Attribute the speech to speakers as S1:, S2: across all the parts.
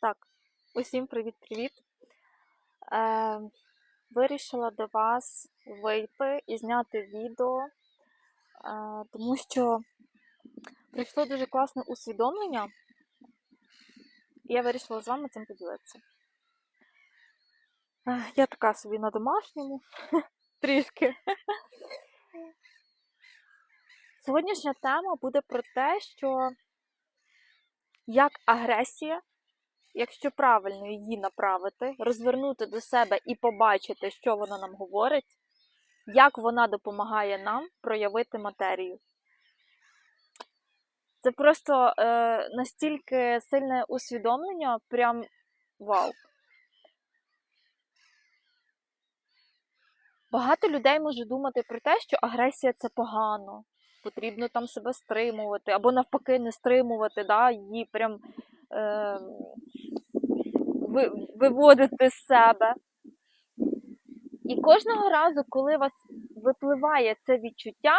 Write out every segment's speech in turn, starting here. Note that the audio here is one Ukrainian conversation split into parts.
S1: Так, усім привіт-привіт. Е, вирішила до вас вийти і зняти відео, е, тому що прийшло дуже класне усвідомлення, і я вирішила з вами цим поділитися. Е, я така собі на домашньому трішки. Сьогоднішня тема буде про те, що як агресія, якщо правильно її направити, розвернути до себе і побачити, що вона нам говорить, як вона допомагає нам проявити матерію. Це просто е, настільки сильне усвідомлення, прям вау. Багато людей може думати про те, що агресія це погано, потрібно там себе стримувати, або навпаки не стримувати, да, її прям виводити з себе. І кожного разу, коли у вас випливає це відчуття,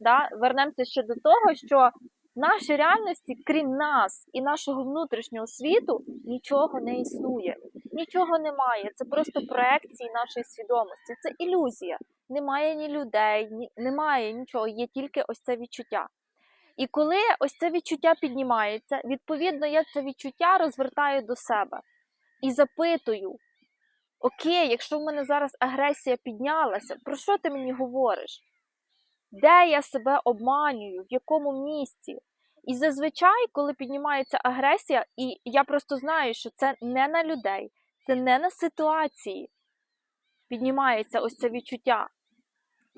S1: да, вернемося ще до того, що в нашій реальності, крім нас і нашого внутрішнього світу, нічого не існує, нічого немає. Це просто проекції нашої свідомості, це ілюзія. Немає ні людей, ні, немає нічого, є тільки ось це відчуття. І коли ось це відчуття піднімається, відповідно, я це відчуття розвертаю до себе і запитую: Окей, якщо в мене зараз агресія піднялася, про що ти мені говориш? Де я себе обманюю, в якому місці? І зазвичай, коли піднімається агресія, і я просто знаю, що це не на людей, це не на ситуації. Піднімається ось це відчуття.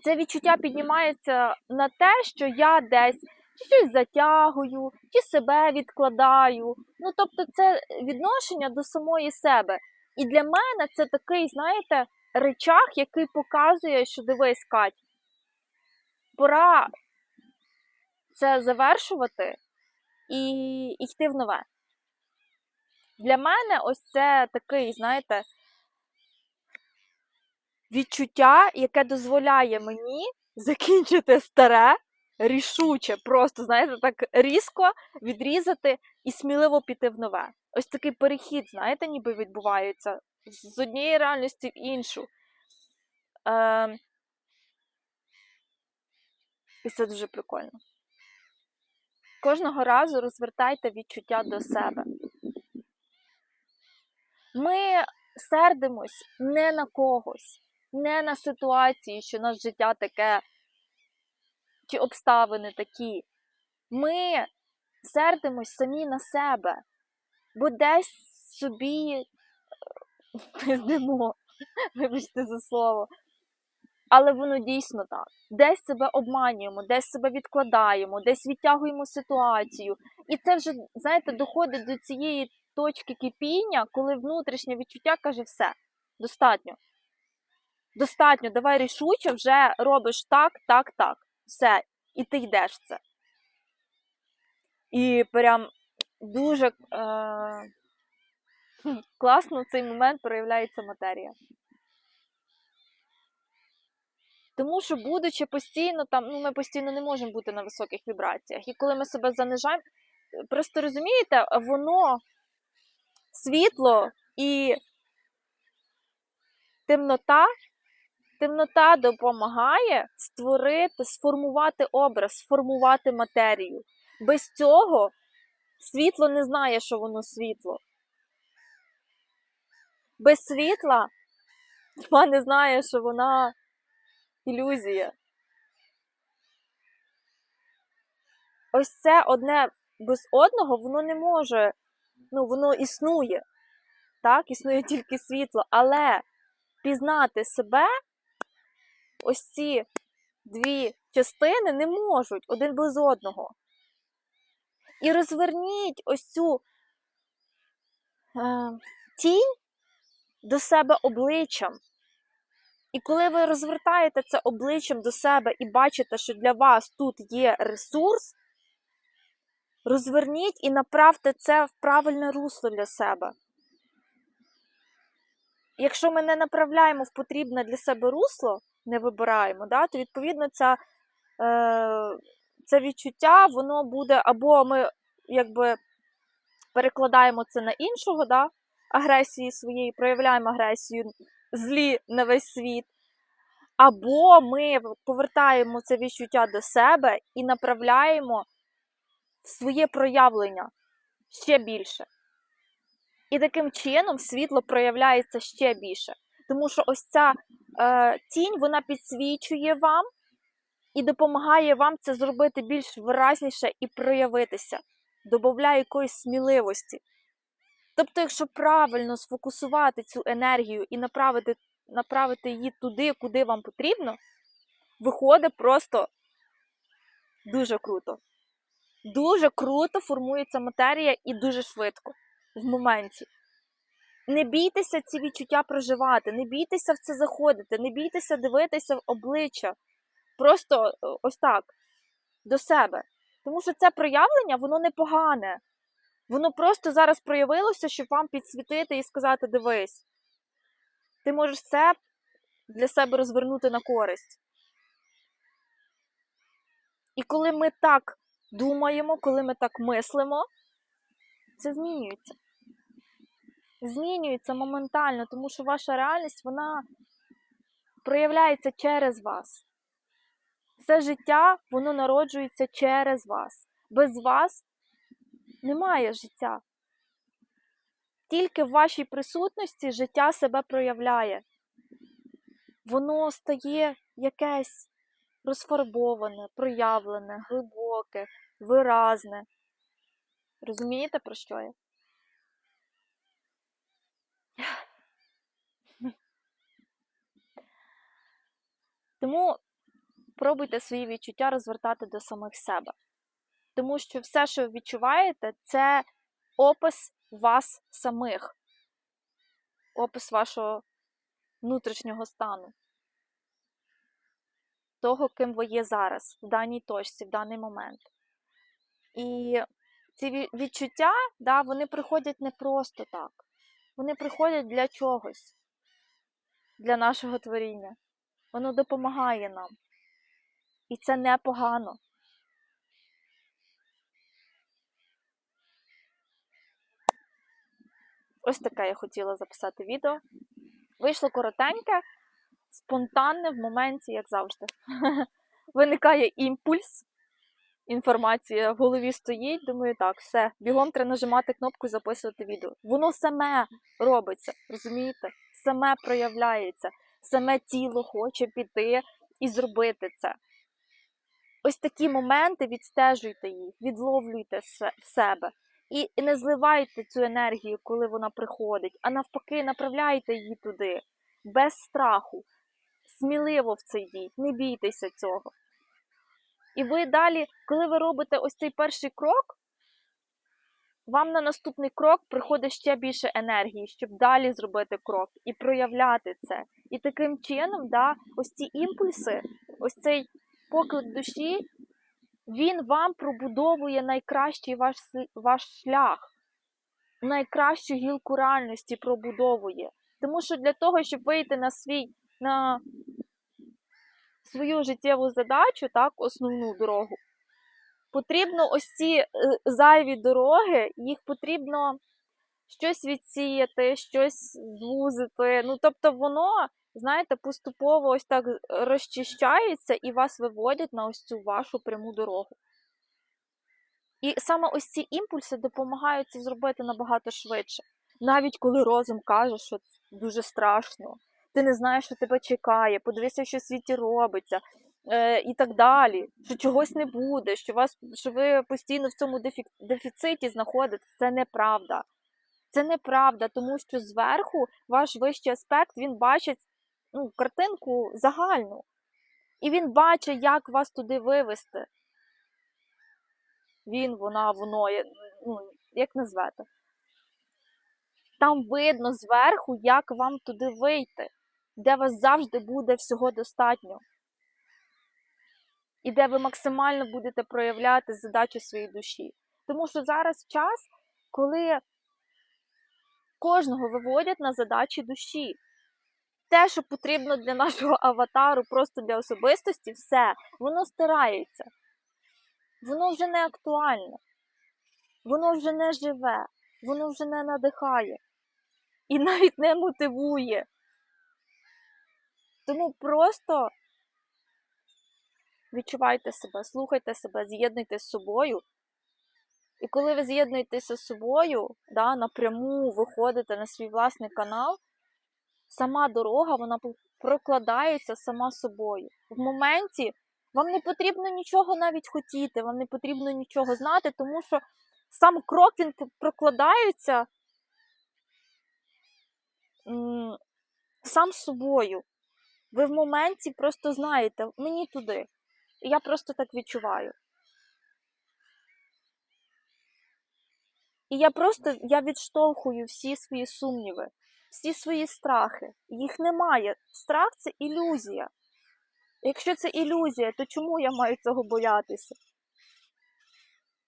S1: Це відчуття піднімається на те, що я десь щось затягую, чи себе відкладаю. Ну, тобто, це відношення до самої себе. І для мене це такий, знаєте, речах, який показує, що дивись, Кать, пора це завершувати і йти в нове. Для мене ось це такий, знаєте, відчуття, яке дозволяє мені закінчити старе, рішуче, просто, знаєте, так різко відрізати і сміливо піти в нове. Ось такий перехід, знаєте, ніби відбувається з однієї реальності в іншу. Е, і це дуже прикольно. Кожного разу розвертайте відчуття до себе. Ми сердимось не на когось, не на ситуації, що наше життя таке, чи обставини такі. Ми сердимось самі на себе, бо десь собі пиздимо, вибачте за слово. Але воно дійсно так. Десь себе обманюємо, десь себе відкладаємо, десь відтягуємо ситуацію. І це вже, знаєте, доходить до цієї точки кипіння, коли внутрішнє відчуття каже, все, достатньо. Достатньо, давай рішуче вже робиш так, так, так. Все, і ти йдеш це. І прям дуже е- класно в цей момент проявляється матерія. Тому що, будучи постійно там, ну ми постійно не можемо бути на високих вібраціях. І коли ми себе занижаємо, просто розумієте, воно світло і темнота, темнота допомагає створити, сформувати образ, сформувати матерію. Без цього світло не знає, що воно світло. Без світла тьма не знає, що вона ілюзія. Ось це одне без одного, воно не може, ну, воно існує. Так, існує тільки світло, але пізнати себе, ось ці дві частини не можуть один без одного. І розверніть ось цю е, тінь до себе обличчям. І коли ви розвертаєте це обличчям до себе і бачите, що для вас тут є ресурс, розверніть і направте це в правильне русло для себе. Якщо ми не направляємо в потрібне для себе русло, не вибираємо, да, то відповідно ця, е, це відчуття, воно буде або ми якби перекладаємо це на іншого, да? агресії своєї, проявляємо агресію злі на весь світ. Або ми повертаємо це відчуття до себе і направляємо в своє проявлення ще більше. І таким чином світло проявляється ще більше. Тому що ось ця тінь вона підсвічує вам і допомагає вам це зробити більш виразніше і проявитися, додає якоїсь сміливості. Тобто, якщо правильно сфокусувати цю енергію і направити, направити її туди, куди вам потрібно, виходить просто дуже круто. Дуже круто формується матерія і дуже швидко в моменті. Не бійтеся ці відчуття проживати, не бійтеся в це заходити, не бійтеся дивитися в обличчя. Просто е, ось так, до себе. Тому що це проявлення, воно непогане. Воно просто зараз проявилося, щоб вам підсвітити і сказати: дивись, ти можеш це для себе розвернути на користь. І коли ми так думаємо, коли ми так мислимо, це змінюється. Змінюється моментально, тому що ваша реальність вона проявляється через вас. Все життя воно народжується через вас. Без вас немає життя. Тільки в вашій присутності життя себе проявляє. Воно стає якесь розфарбоване, проявлене, глибоке, виразне. Розумієте, про що я? Тому пробуйте свої відчуття розвертати до самих себе. Тому що все, що ви відчуваєте, це опис вас самих, опис вашого внутрішнього стану, того, ким ви є зараз, в даній точці, в даний момент. І ці відчуття, да, вони приходять не просто так. Вони приходять для чогось, для нашого творіння. Воно допомагає нам. І це непогано. Ось таке я хотіла записати відео. Вийшло коротеньке, спонтанне в моменті, як завжди. Виникає імпульс, інформація в голові стоїть. Думаю, так, все, бігом треба нажимати кнопку записувати відео. Воно саме робиться, розумієте? Саме проявляється, саме тіло хоче піти і зробити це. Ось такі моменти відстежуйте їх, відловлюйте в себе. І не зливайте цю енергію, коли вона приходить, а навпаки, направляйте її туди, без страху, сміливо в це йдіть, не бійтеся цього. І ви далі, коли ви робите ось цей перший крок, вам на наступний крок приходить ще більше енергії, щоб далі зробити крок і проявляти це. І таким чином, да, ось ці імпульси, ось цей поклик душі, він вам пробудовує найкращий ваш, ваш шлях, найкращу гілку реальності пробудовує. Тому що для того, щоб вийти на свій, на свою життєву задачу, так, основну дорогу, потрібно ось ці е, зайві дороги, їх потрібно щось відсіяти, щось звузити. Ну, тобто, воно знаєте, поступово ось так розчищається і вас виводять на ось цю вашу пряму дорогу. І саме ось ці імпульси допомагають це зробити набагато швидше. Навіть коли розум каже, що це дуже страшно, ти не знаєш, що тебе чекає, подивися, що в світі робиться, е, і так далі, що чогось не буде, що вас, що ви постійно в цьому дефіциті знаходитесь, це неправда. Це неправда, тому що зверху ваш вищий аспект він бачить ну, картинку загальну. І він бачить, як вас туди вивести. Він, вона, воно, ну, як назвете. Там видно зверху, як вам туди вийти, де вас завжди буде всього достатньо. І де ви максимально будете проявляти задачі своєї душі. Тому що зараз час, коли кожного виводять на задачі душі те, що потрібно для нашого аватару, просто для особистості, все, воно стирається. Воно вже не актуальне, воно вже не живе. воно вже не надихає і навіть не мотивує. Тому просто відчувайте себе, слухайте себе, з'єднуйтесь з собою. І коли ви з'єднуєтеся з собою, да, напряму виходите на свій власний канал, сама дорога вона прокладається сама собою. В моменті вам не потрібно нічого навіть хотіти, вам не потрібно нічого знати, тому що сам крок він прокладається сам собою. Ви в моменті просто знаєте, мені туди. І я просто так відчуваю. І я просто я відштовхую всі свої сумніви, всі свої страхи. Їх немає. Страх це ілюзія. Якщо це ілюзія, то чому я маю цього боятися?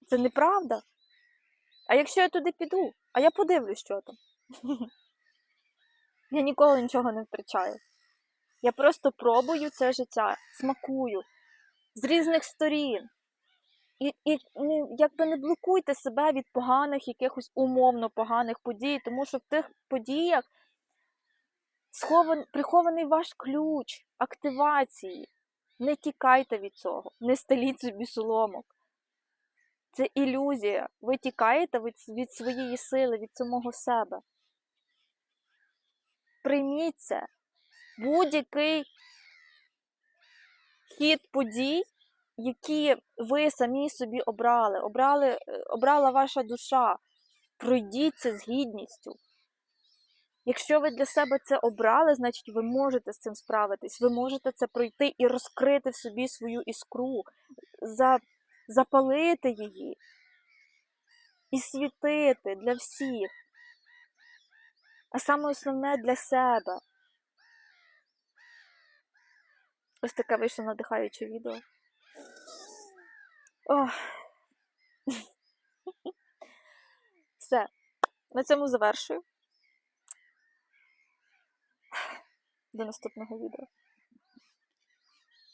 S1: Це неправда. А якщо я туди піду, а я подивлюсь, що там. Я ніколи нічого не втрачаю. Я просто пробую це життя, смакую з різних сторін. І, і не, якби не блокуйте себе від поганих, якихось умовно поганих подій, тому що в тих подіях схован, прихований ваш ключ активації. Не тікайте від цього, не стеліть собі соломок. Це ілюзія. Ви тікаєте від, від своєї сили, від самого себе. Прийміть це. Будь-який хід подій, які ви самі собі обрали, обрали, е, обрала ваша душа. Пройдіть це з гідністю. Якщо ви для себе це обрали, значить ви можете з цим справитись, ви можете це пройти і розкрити в собі свою іскру, за, запалити її і світити для всіх. А саме основне для себе. Ось таке вийшло надихаюче відео. Ох. Все. На цьому завершую. До наступного відео.